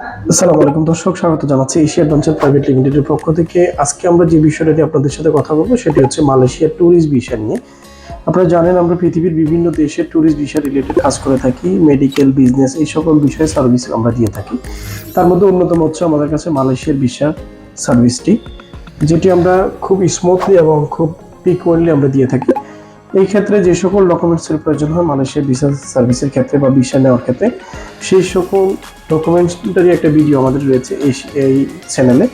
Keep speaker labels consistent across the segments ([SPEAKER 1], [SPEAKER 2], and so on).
[SPEAKER 1] আসসালামু আলাইকুম দর্শক, স্বাগত জানাচ্ছি এশিয়া প্রাইভেট লিমিটেডের পক্ষ থেকে। আজকে আমরা যে বিষয়টা নিয়ে আপনাদের সাথে কথা বলব, সেটি হচ্ছে মালয়েশিয়ার ট্যুরিস্ট ভিসা নিয়ে। আপনারা জানেন, আমরা পৃথিবীর বিভিন্ন দেশের ট্যুরিস্ট ভিসা রিলেটেড কাজ করে থাকি, মেডিকেল, বিজনেস, এই সকল বিষয়ে সার্ভিস আমরা দিয়ে থাকি। তার মধ্যে অন্যতম হচ্ছে আমাদের কাছে মালয়েশিয়ার ভিসা সার্ভিসটি, যেটি আমরা খুব স্মুথলি এবং খুব ফ্রিকোয়েন্টলি আমরা দিয়ে থাকি। এই ক্ষেত্রে যে সকল ডকুমেন্টসের প্রয়োজন হয় মালয়েশিয়ার ভিসা সার্ভিসের ক্ষেত্রে বা ভিসা নেওয়ার ক্ষেত্রে, সেই সকল ডকুমেন্টসটারই একটা ভিডিও আমাদের রয়েছে এই এই চ্যানেলে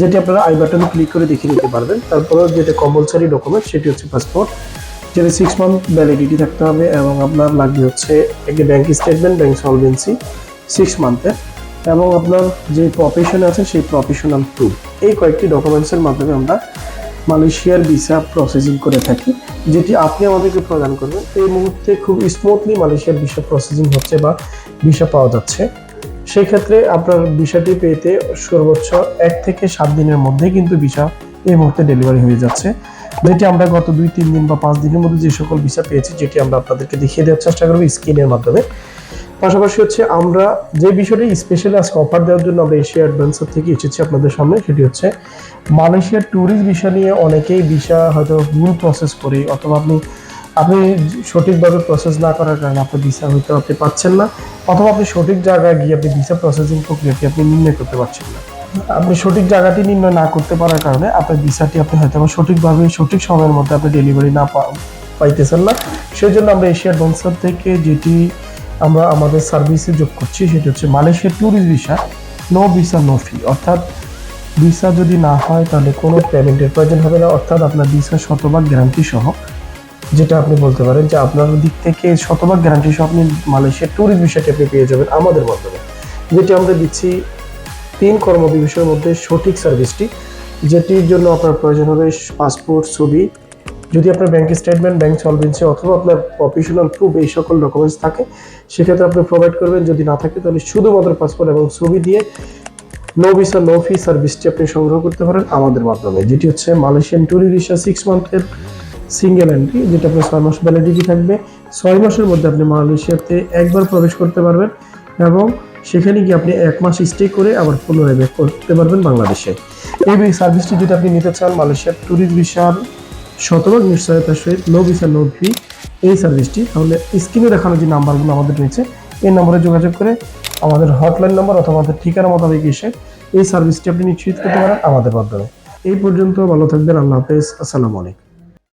[SPEAKER 1] যেটি আপনারা আই বাটনে ক্লিক করে দেখে নিতে পারবেন। তারপরে যেটা কম্পালসারি ডকুমেন্ট সেটি হচ্ছে পাসপোর্ট যেটা সিক্স মান্থ ভ্যালিডিটি থাকতে হবে এবং আপনার লাগবে হচ্ছে একটি bank statement bank solvency six মান্থের এবং আপনার যে প্রফেশন আছে, সেই প্রফেশনাল প্রুফ এই কয়েকটি ডকুমেন্টসের মাধ্যমে আমরা মালয়েশিয়ার ভিসা প্রসেসিং করে থাকি, যেটি আপনি আমাদেরকে প্রদান করবেন। এই মুহূর্তে খুব স্মুথলি মালয়েশিয়ার ভিসা প্রসেসিং হচ্ছে বা ভিসা পাওয়া যাচ্ছে। সেই ক্ষেত্রে আপনার ভিসাটি পেতে সর্বোচ্চ এক থেকে সাত দিনের মধ্যে কিন্তু ভিসা এই মুহূর্তে ডেলিভারি হয়ে যাচ্ছে। যেটি আমরা গত দুই, তিন দিন বা পাঁচ দিনের মধ্যে যে সকল ভিসা পেয়েছি, যেটি আমরা আপনাদেরকে দেখিয়ে দেওয়ার চেষ্টা করব স্ক্রিনের মাধ্যমে। পাশাপাশি হচ্ছে আমরা যে বিষয়টি স্পেশালি আজকে অফার দেওয়ার জন্য আমরা এশিয়া অ্যাডভেঞ্চার থেকে এসেছি আপনাদের সামনে, সেটি হচ্ছে মালয়েশিয়ার ট্যুরিস্ট ভিসা নিয়ে অনেকেই ভিসা হয়তো ভুল প্রসেস করে অথবা আপনি আপনি সঠিকভাবে প্রসেস না করার কারণে আপনার ভিসা হয়তো আপনি পাচ্ছেন না, অথবা আপনি সঠিক জায়গায় গিয়ে আপনি ভিসা প্রসেসিং প্রক্রিয়াটি আপনি নির্ণয় করতে পারছেন না। আপনি সঠিক জায়গাটি নির্ণয় না করতে পারার কারণে আপনার ভিসাটি আপনি হয়তো সঠিকভাবে, সঠিক সময়ের মধ্যে আপনি ডেলিভারি না পাইতেছেন না। সেই জন্য আমরা এশিয়া বংশার থেকে যেটি আমরা আমাদের সার্ভিসে যোগ করছি, সেটা হচ্ছে Malaysia tourist visa no visa no fee অর্থাৎ ভিসা যদি না হয়, তাহলে কোনো পেমেন্টের প্রয়োজন হবে না। অর্থাৎ আপনার ভিসা শতভাগ গ্যারান্টি সহ, যেটা আপনি বলতে পারেন যে আপনার দিক থেকে শতভাগ গ্যারান্টি সহ আপনি মালয়েশিয়ার ট্যুরিস্ট ভিসাটি আপনি পেয়ে যাবেন আমাদের মাধ্যমে। যেটি আমরা দিচ্ছি তিন কর্মদিবসের মধ্যে সঠিক সার্ভিসটি যেটির জন্য আপনার প্রয়োজন হবে পাসপোর্ট ছবি যদি আপনার ব্যাংক স্টেটমেন্ট ব্যাংক সলভেন্সি অথবা আপনার প্রফেশনাল প্রুফ এই সকল ডকুমেন্টস থাকে, সেক্ষেত্রে আপনি প্রোভাইড করবেন। যদি না থাকে, তাহলে শুধুমাত্র পাসপোর্ট এবং ছবি দিয়ে নো ভিসা নো ফি সার্ভিসটি আপনি সংগ্রহ করতে পারেন আমাদের মাধ্যমে, যেটি হচ্ছে মালয়েশিয়ান ট্যুরিস্ট ভিসা সিক্স মান্থের সিঙ্গেল এন্ট্রি যেটা আপনার ছয় মাস ভ্যালিডিটি থাকবে। ছয় মাসের মধ্যে আপনি মালয়েশিয়াতে একবার প্রবেশ করতে পারবেন এবং সেখানে গিয়ে আপনি এক মাস স্টে করে আবার পুনরায় ব্যাক করতে পারবেন বাংলাদেশে। এই সার্ভিসটি যদি আপনি নিতে চান মালয়েশিয়ার ট্যুরিস্ট ভিসার শতভাগ নিশ্চয়তার সহিত লো ভিসা নো ফি এই সার্ভিসটি তাহলে স্ক্রিনে দেখানো যে নাম্বারগুলো আমাদের রয়েছে, এই নম্বরে যোগাযোগ করে আমাদের হটলাইন নাম্বার অথবা আমাদের ঠিকানা মোতাবেক এসে এই সার্ভিসটি আপনি নিশ্চিত করতে পারেন আমাদের মাধ্যমে। এই পর্যন্ত ভালো থাকবেন, আল্লাহ হাফেজ, আসসালামু আলাইকুম।